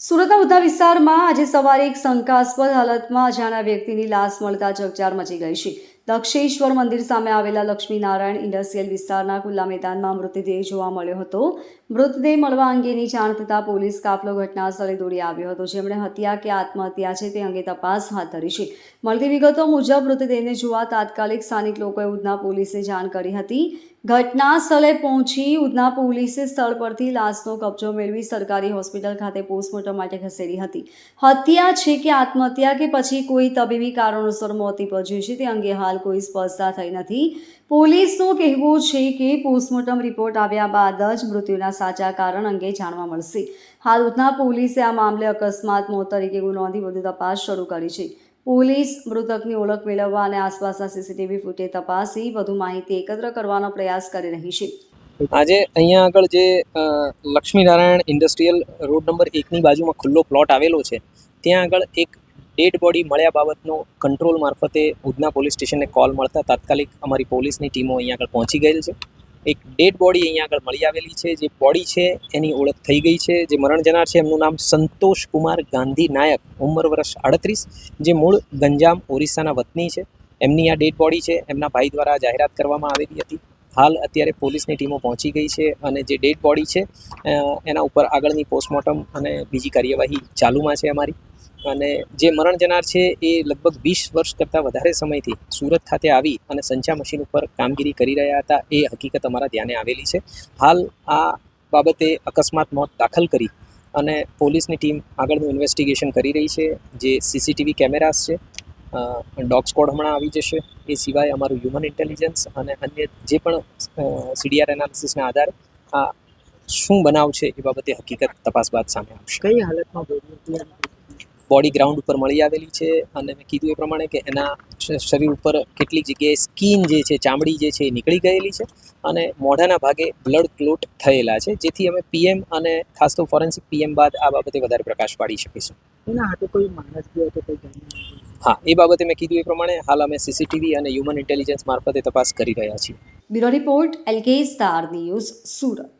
સુરતના ઉધા વિસ્તારમાં આજે સવારે એક શંકાસ્પદ હાલતમાં અજાણ્યા વ્યક્તિની લાશ મળતા ચકચાર મચી ગઈ છે. દક્ષેશ્વર મંદિર સામે આવેલા લક્ષ્મીનારાયણ ઇન્ડસ્ટ્રીયલ વિસ્તારના ખુલ્લા મેદાનમાં મૃતદેહ જોવા મળ્યો હતો. મૃતદેહ મળવા અંગેની જાણ થતાં પોલીસ કાફલો ઘટના સ્થળે દોડી આવ્યો હતો. જેમણે હત્યા કે આત્મહત્યા છે તે અંગે તપાસ હાથ ધરી છે. મળતી વિગતો મુજબ મૃતદેહને જોવા તાત્કાલિક સ્થાનિક લોકોએ ઉધના પોલીસને જાણ કરી હતી. ઘટના સ્થળે પહોંચી ઉધના પોલીસે સ્થળ પરથી લાશનો કબજો મેળવી સરકારી હોસ્પિટલ ખાતે પોસ્ટમોર્ટમ માટે ખસેડી હતી. હત્યા છે કે આત્મહત્યા કે પછી કોઈ તબીબી કારણોસર મોત નીપજ્યું છે તે અંગે હાલ કોઈ સ્પષ્ટતા થઈ નથી. પોલીસનું કહેવું છે કે પોસ્ટમોર્ટમ રિપોર્ટ આવ્યા બાદ જ મૃત્યુના સાચા કારણ અંગે જાણવા મળશે. હાલ ઉધના પોલીસે આ મામલે અકસ્માત, મોત તરીકે નોંધી વધુ તપાસ શરૂ કરી છે. પોલીસ મૃતકની ઓળખ મેળવવા અને આસપાસના સીસીટીવી ફૂટેજ તપાસી વધુ માહિતી એકત્ર કરવાનો પ્રયાસ કરી રહી છે. આજે અહીંયા આગળ જે લક્ષ્મીનારાયણ ઇન્ડસ્ટ્રીયલ રોડ નંબર એકની બાજુમાં ખુલ્લો પ્લોટ આવેલો છે, ત્યાં આગળ એક ડેડ બોડી મળ્યા બાબતનો કંટ્રોલ મારફતે ઉધના પોલીસ સ્ટેશનને કોલ મળતા તાત્કાલિક અમારી પોલીસની ટીમો અહીંયા આગળ પહોંચી ગયેલ છે. એક ડેડ બોડી અહીંયા આગળ મળી આવેલી છે. જે બોડી છે એની ઓળખ થઈ ગઈ છે. જે મરણ જનાર છે એમનું નામ સંતોષ કુમાર ગાંધી નાયક, ઉંમર વર્ષ આડત્રીસ. જે મૂળ ગંજામ ઓરિસ્સાના વતની છે. એમની આ ડેડ બોડી છે. એમના ભાઈ દ્વારા જાહેરાત કરવામાં આવેલી હતી. હાલ અત્યારે પોલીસની ટીમો પહોંચી ગઈ છે અને જે ડેડ બોડી છે એના ઉપર આગળની પોસ્ટમોર્ટમ અને બીજી કાર્યવાહી ચાલુમાં છે અમારી. અને જે મરણ જનાર છે એ લગભગ વીસ વર્ષ કરતાં વધારે સમયથી સુરત ખાતે આવી અને સંચા મશીન ઉપર કામગીરી કરી રહ્યા હતા એ હકીકત અમારા ધ્યાને આવેલી છે. હાલ આ બાબતે અકસ્માત મોત દાખલ કરી અને પોલીસની ટીમ આગળનું ઇન્વેસ્ટિગેશન કરી રહી છે. જે સીસીટીવી કેમેરાસ છે ડોગ સ્કોડ હમણાં આવી જશે. એ સિવાય અમારું હ્યુમન ઇન્ટેલિજન્સ અને અન્ય જે પણ સીડીઆર એનાલિસિસના આધારે આ શું બનાવ છે એ બાબતે હકીકત તપાસ બાદ સામે આવશે. કઈ હાલતમાં બોડી ગ્રાઉન્ડ ઉપર મળી આવેલી છે. અને મેં કીધું એ પ્રમાણે કે એના શરીર ઉપર કેટલીક જગ્યાએ સ્કીન જે છે ચામડી જે છે એ નીકળી ગયેલી છે. અને મોઢાના ભાગે બ્લડ ક્લોટ થયેલા છે જેથી અમે પીએમ અને ખાસ તો ફોરેન્સિક પીએમ બાદ આ બાબતે વધારે પ્રકાશ પાડી શકીશું. એના હાથે કોઈ માણસ કોઈ હા એ બાબતે મેં કીધું એ પ્રમાણે હાલ અમે સીસીટીવી અને હ્યુમન ઇન્ટેલિજન્સ મારફતે તપાસ કરી રહ્યા છીએ. Bureau report LK star news Surat.